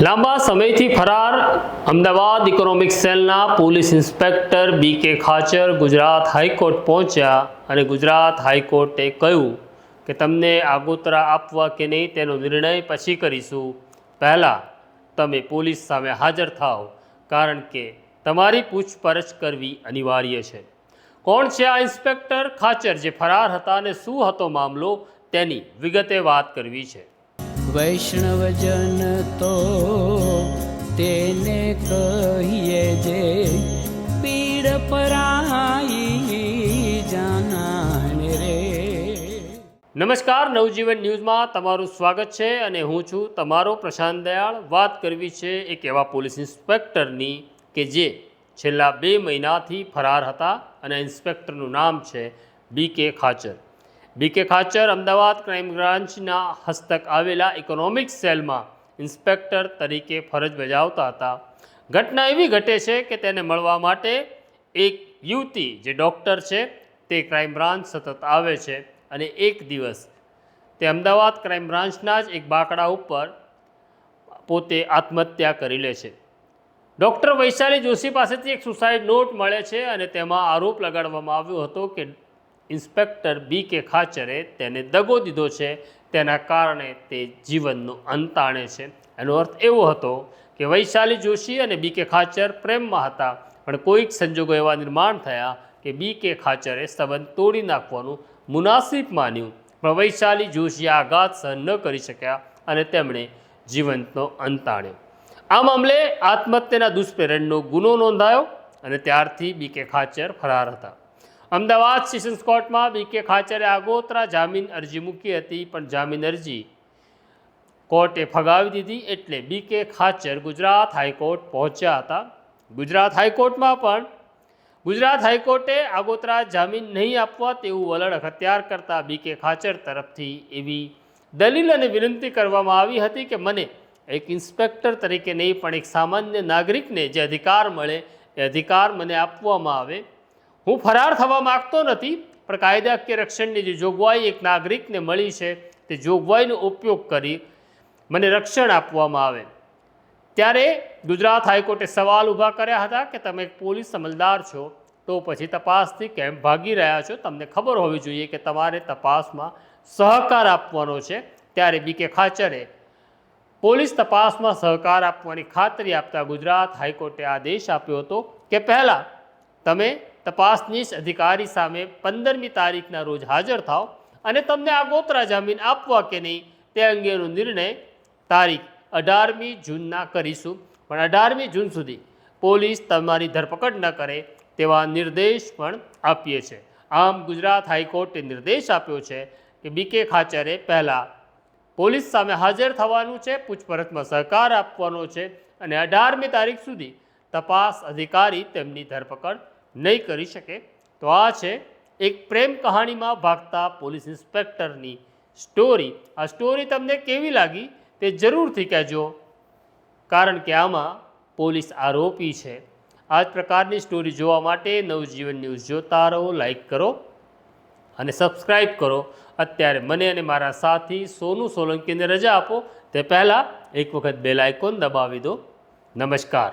લાંબા સમયથી ફરાર અમદાવાદ ઇકોનોમિક સેલના police inspector B K Khachar Gujarat high court પહોંચ્યા અને ગુજરાત હાઈકોર્ટે કહ્યું કે તમને આગોતરા આપવા કે નહીં તેનો નિર્ણય પછી કરીશું. પહેલાં તમે પોલીસ સામે હાજર થાઓ, કારણ કે તમારી પૂછપરછ કરવી અનિવાર્ય છે. કોણ છે આ ઇન્સ્પેક્ટર? ખાચર જે ફરાર હતા અને શું હતો મામલો તેની વિગતે વાત કરવી છે. વૈષ્ણવજન તો તેને કહીએ જે પીડ પરાઈ જાનાને રે. નમસ્કાર, નવજીવન ન્યૂઝમાં તમારું સ્વાગત છે અને હું છું તમારો પ્રશાંત દયાળ. વાત કરવી છે એક એવા પોલીસ ઇન્સ્પેક્ટરની કે જે છેલ્લા બે મહિનાથી ફરાર હતા અને ઇન્સ્પેક્ટરનું નામ છે બી કે ખાચર. બી કે ખાચર અમદાવાદ ક્રાઇમ બ્રાન્ચના હસ્તક આવેલા ઇકોનોમિક સેલમાં ઇન્સ્પેક્ટર તરીકે ફરજ બજાવતા હતા. ઘટના એવી ઘટે છે કે તેને મળવા માટે એક યુવતી જે ડૉક્ટર છે તે ક્રાઇમ બ્રાન્ચ સતત આવે છે અને એક દિવસ તે અમદાવાદ ક્રાઇમ બ્રાન્ચના જ એક બાકડા ઉપર પોતે આત્મહત્યા કરી લે છે. ડૉક્ટર વૈશાલી જોશી પાસેથી એક સુસાઇડ નોટ મળે છે અને તેમાં આરોપ લગાડવામાં આવ્યો હતો કે ઇન્સ્પેક્ટર બી કે ખાચરે તેને દગો દીધો છે. તેના કારણે તે જીવનનો અંત આણે છે. એનો અર્થ એવો હતો કે વૈશાલી જોશી અને બી કે ખાચર પ્રેમમાં હતા, પણ કોઈક સંજોગો એવા નિર્માણ થયા કે બી કે ખાચરે સંબંધ તોડી નાખવાનું મુનાસિબ માન્યું. પણ વૈશાલી જોશી આઘાત સહન ન કરી શક્યા અને તેમણે જીવંતનો અંત આણ્યો આ મામલે આત્મહત્યાના દુષ્પ્રેરણનો ગુનો નોંધાયો અને ત્યારથી બી કે ખાચર ફરાર હતા. અમદાવાદ સેશન્સ કોર્ટમાં બી કે ખાચરે આગોતરા જામીન અરજી મૂકી હતી, પણ જામીન અરજી કોર્ટે ફગાવી દીધી એટલે બી કે ખાચર ગુજરાત હાઈકોર્ટ પહોંચ્યા હતા. ગુજરાત હાઈકોર્ટમાં પણ ગુજરાત હાઈકોર્ટે આગોતરા જામીન નહીં આપવા તેવું વલણ અખત્યાર કરતા બી કે ખાચર તરફથી એવી દલીલ અને વિનંતી કરવામાં આવી હતી કે મને એક ઇન્સ્પેક્ટર તરીકે નહીં, પણ એક સામાન્ય નાગરિકને જે અધિકાર મળે એ અધિકાર મને આપવામાં આવે. હું ફરાર થવા માગતો નથી, પણ કાયદાકીય રક્ષણની જે જોગવાઈ એક નાગરિકને મળી છે, તે જોગવાઈનો ઉપયોગ કરી મને રક્ષણ આપવામાં આવે. ત્યારે ગુજરાત હાઈકોર્ટે સવાલ ઊભા કર્યા હતા કે તમે એક પોલીસ અમલદાર છો, તો પછી તપાસથી કેમ ભાગી રહ્યા છો? તમને ખબર હોવી જોઈએ કે તમારે તપાસમાં સહકાર આપવાનો છે. ત્યારે બી કે ખાચરે પોલીસ તપાસમાં સહકાર આપવાની ખાતરી આપતા ગુજરાત હાઈકોર્ટે આદેશ આપ્યો હતો કે પહેલાં તમે તપાસનીશ અધિકારી સામે પંદરમી તારીખના રોજ હાજર થાવ અને તમને આગોતરા જામીન આપવા કે નહીં તે અંગેનો નિર્ણય તારીખ અઢારમી જૂનના કરીશું. પણ અઢારમી જૂન સુધી પોલીસ તમારી ધરપકડ ન કરે તેવા નિર્દેશ પણ આપીએ છીએ આમ ગુજરાત હાઈકોર્ટે નિર્દેશ આપ્યો છે કે બી કે ખાચરે પહેલાં પોલીસ સામે હાજર થવાનું છે, પૂછપરછમાં સહકાર આપવાનો છે અને અઢારમી તારીખ સુધી તપાસ અધિકારી તેમની ધરપકડ નહીં કરી શકે, તો આ છે એક પ્રેમ કહાણીમાં ભાગતા પોલીસ ઇન્સ્પેક્ટરની સ્ટોરી. આ સ્ટોરી તમને કેવી લાગી તે જરૂરથી કહેજો, કારણ કે આમાં પોલીસ આરોપી છે. આ જ પ્રકારની સ્ટોરી જોવા માટે નવજીવન ન્યૂઝ જોતા રહો, લાઈક કરો અને સબસ્ક્રાઈબ કરો. અત્યારે મને અને મારા સાથી સોનુ સોલંકીને રજા આપો. તે પહેલાં એક વખત બેલ આઇકોન દબાવી દો. નમસ્કાર.